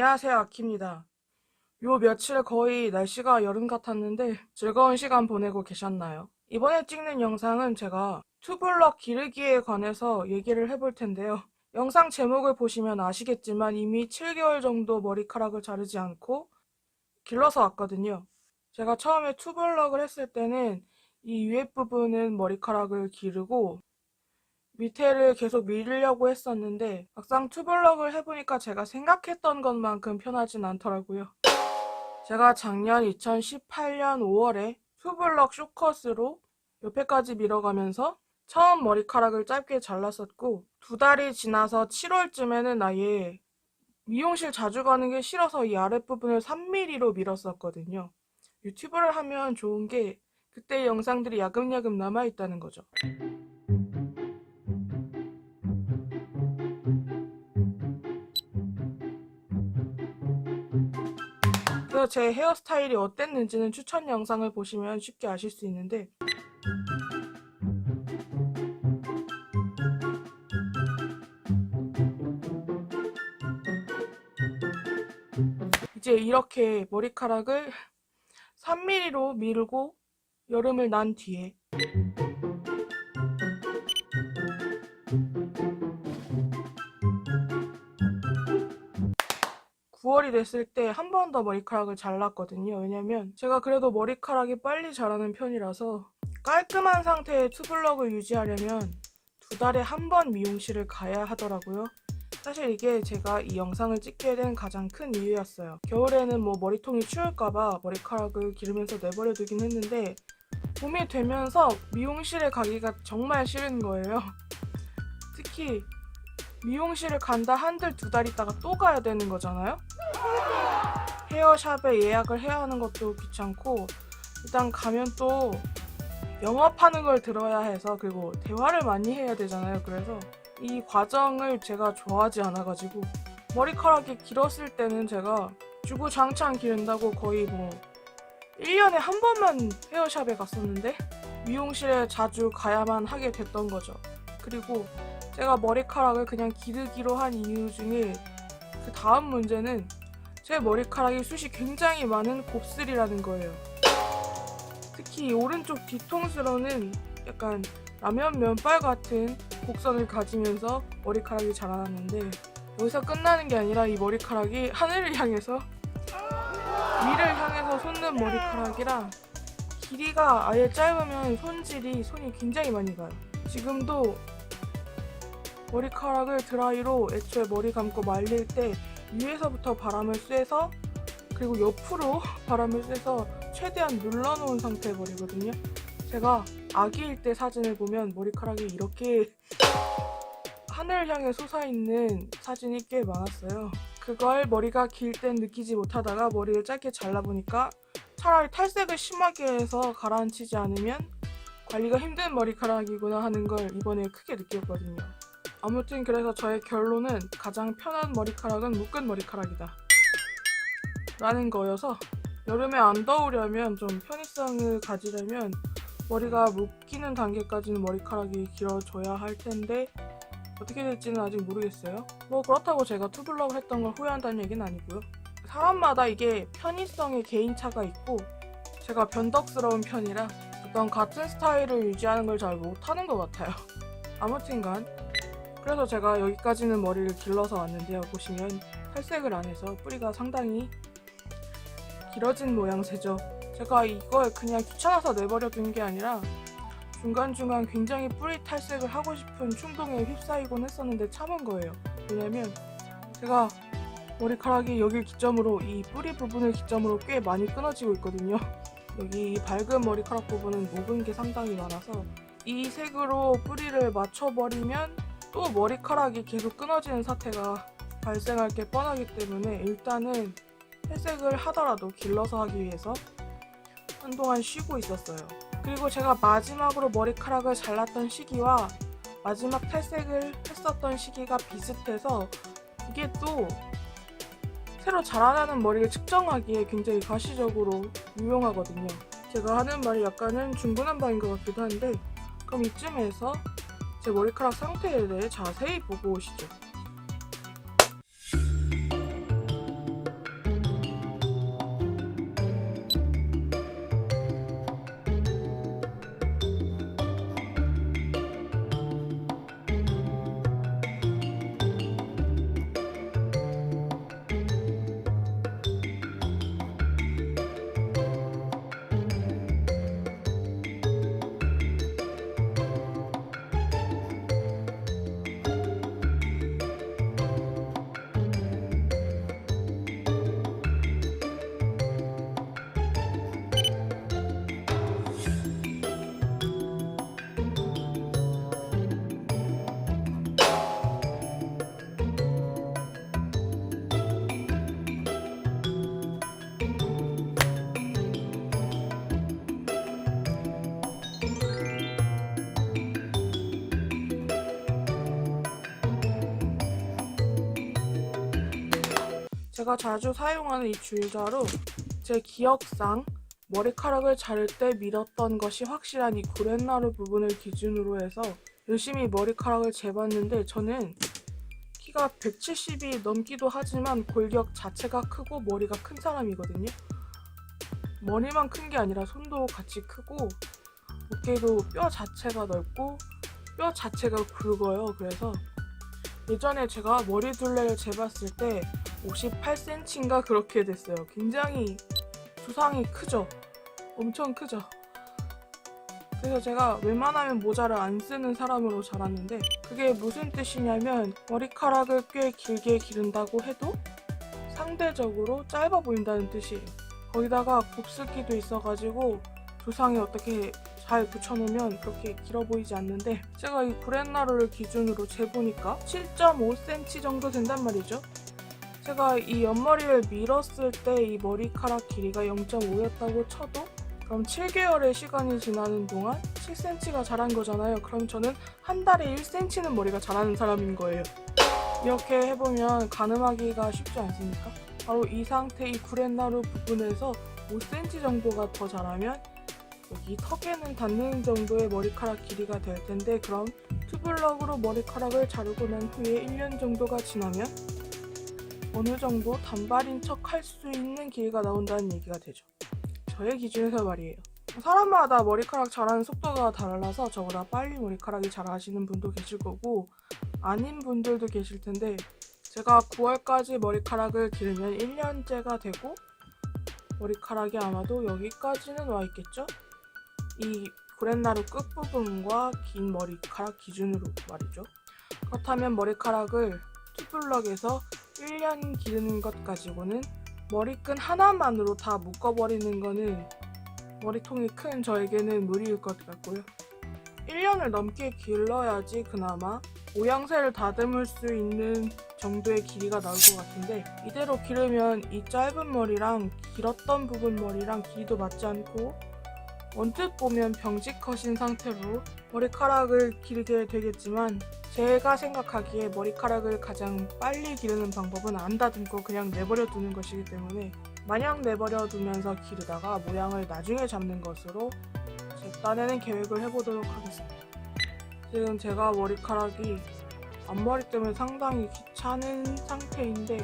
안녕하세요, 아키입니다. 요 며칠 거의 날씨가 여름 같았는데 즐거운 시간 보내고 계셨나요? 이번에 찍는 영상은 제가 투블럭 기르기에 관해서 얘기를 해볼 텐데요. 영상 제목을 보시면 아시겠지만 이미 7개월 정도 머리카락을 자르지 않고 길러서 왔거든요. 제가 처음에 투블럭을 했을 때는 이 위에 부분은 머리카락을 기르고 밑에를 계속 밀려고 했었는데 막상 투블럭을 해보니까 제가 생각했던 것만큼 편하진 않더라고요. 제가 작년 2018년 5월에 투블럭 쇼컷으로 옆에까지 밀어가면서 처음 머리카락을 짧게 잘랐었고 두 달이 지나서 7월쯤에는 아예 미용실 자주 가는 게 싫어서 이 아랫부분을 3mm로 밀었었거든요. 유튜브를 하면 좋은 게 그때 영상들이 야금야금 남아있다는 거죠. 그래서 제 헤어스타일이 어땠는지는 추천 영상을 보시면 쉽게 아실 수 있는데. 이제 이렇게 머리카락을 3mm로 밀고 여름을 난 뒤에 9월이 됐을 때 한 번 더 머리카락을 잘랐거든요. 왜냐면 제가 그래도 머리카락이 빨리 자라는 편이라서 깔끔한 상태의 투블럭을 유지하려면 두 달에 한 번 미용실을 가야 하더라고요. 사실 이게 제가 이 영상을 찍게 된 가장 큰 이유였어요. 겨울에는 뭐 머리통이 추울까봐 머리카락을 기르면서 내버려 두긴 했는데 봄이 되면서 미용실에 가기가 정말 싫은 거예요. 특히 미용실을 간다 한들 두 달 있다가 또 가야 되는 거잖아요? 헤어샵에 예약을 해야 하는 것도 귀찮고 일단 가면 또 영업하는 걸 들어야 해서 그리고 대화를 많이 해야 되잖아요. 그래서 이 과정을 제가 좋아하지 않아가지고 머리카락이 길었을 때는 제가 주구장창 기른다고 거의 뭐 1년에 한 번만 헤어샵에 갔었는데 미용실에 자주 가야만 하게 됐던 거죠. 그리고 제가 머리카락을 그냥 기르기로 한 이유 중에 그 다음 문제는 제 머리카락이 숱이 굉장히 많은 곱슬이라는 거예요. 특히 이 오른쪽 뒤통수로는 약간 라면 면발 같은 곡선을 가지면서 머리카락이 자라났는데 여기서 끝나는 게 아니라 이 머리카락이 하늘을 향해서 위를 향해서 솟는 머리카락이라 길이가 아예 짧으면 손질이 손이 굉장히 많이 가요. 지금도 머리카락을 드라이로 애초에 머리 감고 말릴 때 위에서부터 바람을 쐬서 그리고 옆으로 바람을 쐬서 최대한 눌러놓은 상태의 머리거든요. 제가 아기일 때 사진을 보면 머리카락이 이렇게 하늘 향해 솟아있는 사진이 꽤 많았어요. 그걸 머리가 길 땐 느끼지 못하다가 머리를 짧게 잘라보니까 차라리 탈색을 심하게 해서 가라앉히지 않으면 관리가 힘든 머리카락이구나 하는 걸 이번에 크게 느꼈거든요. 아무튼 그래서 저의 결론은 가장 편한 머리카락은 묶은 머리카락이다. 라는 거여서 여름에 안 더우려면 좀 편의성을 가지려면 머리가 묶이는 단계까지는 머리카락이 길어져야 할 텐데 어떻게 될지는 아직 모르겠어요. 뭐 그렇다고 제가 투블럭을 했던 걸 후회한다는 얘기는 아니고요. 사람마다 이게 편의성의 개인차가 있고 제가 변덕스러운 편이라 어떤 같은 스타일을 유지하는 걸 잘 못하는 것 같아요. 아무튼간 그래서 제가 여기까지는 머리를 길러서 왔는데요. 보시면 탈색을 안 해서 뿌리가 상당히 길어진 모양새죠. 제가 이걸 그냥 귀찮아서 내버려 둔 게 아니라 중간중간 굉장히 뿌리 탈색을 하고 싶은 충동에 휩싸이곤 했었는데 참은 거예요. 왜냐면 제가 머리카락이 여길 기점으로 이 뿌리 부분을 기점으로 꽤 많이 끊어지고 있거든요. 여기 이 밝은 머리카락 부분은 녹은 게 상당히 많아서 이 색으로 뿌리를 맞춰버리면 또 머리카락이 계속 끊어지는 사태가 발생할 게 뻔하기 때문에 일단은 탈색을 하더라도 길러서 하기 위해서 한동안 쉬고 있었어요. 그리고 제가 마지막으로 머리카락을 잘랐던 시기와 마지막 탈색을 했었던 시기가 비슷해서 이게 또 새로 자라나는 머리를 측정하기에 굉장히 가시적으로 유용하거든요. 제가 하는 말이 약간은 중구난방인 것 같기도 한데 그럼 이쯤에서 제 머리카락 상태에 대해 자세히 보고 오시죠. 제가 자주 사용하는 이 줄자로 제 기억상 머리카락을 자를 때 밀었던 것이 확실한 이 구렛나루 부분을 기준으로 해서 열심히 머리카락을 재봤는데 저는 키가 170이 넘기도 하지만 골격 자체가 크고 머리가 큰 사람이거든요. 머리만 큰 게 아니라 손도 같이 크고 어깨도 뼈 자체가 넓고 뼈 자체가 굵어요. 그래서 예전에 제가 머리 둘레를 재봤을 때 58cm인가 그렇게 됐어요. 굉장히 두상이 크죠? 엄청 크죠? 그래서 제가 웬만하면 모자를 안 쓰는 사람으로 자랐는데 그게 무슨 뜻이냐면 머리카락을 꽤 길게 기른다고 해도 상대적으로 짧아 보인다는 뜻이에요. 거기다가 곱슬기도 있어가지고 두상에 어떻게 잘 붙여놓으면 그렇게 길어 보이지 않는데 제가 이 구렛나루를 기준으로 재보니까 7.5cm 정도 된단 말이죠. 제가 이 옆머리를 밀었을 때 이 머리카락 길이가 0.5였다고 쳐도 그럼 7개월의 시간이 지나는 동안 7cm가 자란 거잖아요. 그럼 저는 한 달에 1cm는 머리가 자라는 사람인 거예요. 이렇게 해보면 가늠하기가 쉽지 않습니까? 바로 이 상태 이 구렛나루 부분에서 5cm 정도가 더 자라면 여기 턱에는 닿는 정도의 머리카락 길이가 될 텐데 그럼 투블럭으로 머리카락을 자르고 난 후에 1년 정도가 지나면 어느 정도 단발인 척 할 수 있는 길이가 나온다는 얘기가 되죠. 저의 기준에서 말이에요. 사람마다 머리카락 자라는 속도가 달라서 저보다 빨리 머리카락이 자라시는 분도 계실 거고 아닌 분들도 계실 텐데 제가 9월까지 머리카락을 기르면 1년째가 되고 머리카락이 아마도 여기까지는 와 있겠죠? 이 구렛나루 끝부분과 긴 머리카락 기준으로 말이죠. 그렇다면 머리카락을 투블럭에서 1년 기르는 것 가지고는 머리끈 하나만으로 다 묶어버리는 거는 머리통이 큰 저에게는 무리일 것 같고요. 1년을 넘게 길러야지 그나마 모양새를 다듬을 수 있는 정도의 길이가 나올 것 같은데 이대로 기르면 이 짧은 머리랑 길었던 부분 머리랑 길이도 맞지 않고 언뜻 보면 병직컷인 상태로 머리카락을 기르게 되겠지만 제가 생각하기에 머리카락을 가장 빨리 기르는 방법은 안 다듬고 그냥 내버려 두는 것이기 때문에 마냥 내버려 두면서 기르다가 모양을 나중에 잡는 것으로 제 딴에는 계획을 해보도록 하겠습니다. 지금 제가 머리카락이 앞머리 때문에 상당히 귀찮은 상태인데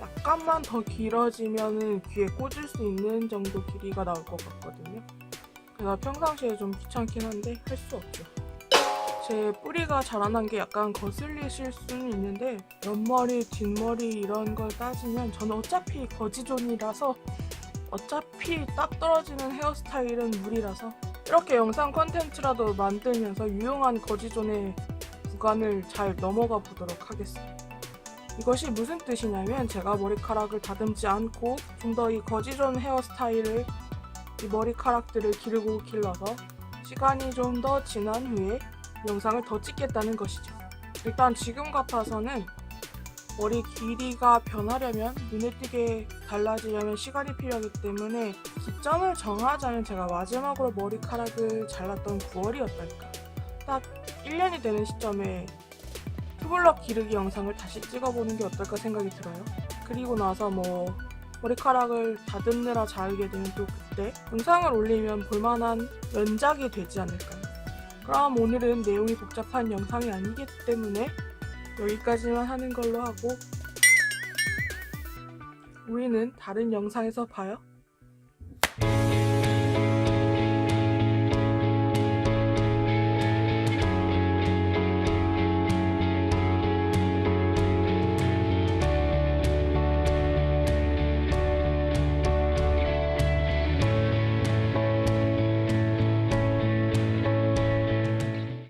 약간만 더 길어지면은 귀에 꽂을 수 있는 정도 길이가 나올 것 같거든요. 그래서 평상시에 좀 귀찮긴 한데 할 수 없죠. 제 뿌리가 자라난 게 약간 거슬리실 수는 있는데 옆머리, 뒷머리 이런 걸 따지면 저는 어차피 거지존이라서 어차피 딱 떨어지는 헤어스타일은 무리라서 이렇게 영상 컨텐츠라도 만들면서 유용한 거지존의 구간을 잘 넘어가 보도록 하겠습니다. 이것이 무슨 뜻이냐면 제가 머리카락을 다듬지 않고 좀 더 이 거지존 헤어스타일을 이 머리카락들을 기르고 길러서 시간이 좀 더 지난 후에 영상을 더 찍겠다는 것이죠. 일단 지금 같아서는 머리 길이가 변하려면 눈에 띄게 달라지려면 시간이 필요하기 때문에 기점을 정하자면 제가 마지막으로 머리카락을 잘랐던 9월이었달까. 딱 1년이 되는 시점에 투블럭 기르기 영상을 다시 찍어보는 게 어떨까 생각이 들어요. 그리고 나서 뭐 머리카락을 다듬느라 자르게 되면 또 그때 영상을 올리면 볼만한 연작이 되지 않을까요? 그럼 오늘은 내용이 복잡한 영상이 아니기 때문에 여기까지만 하는 걸로 하고 우리는 다른 영상에서 봐요.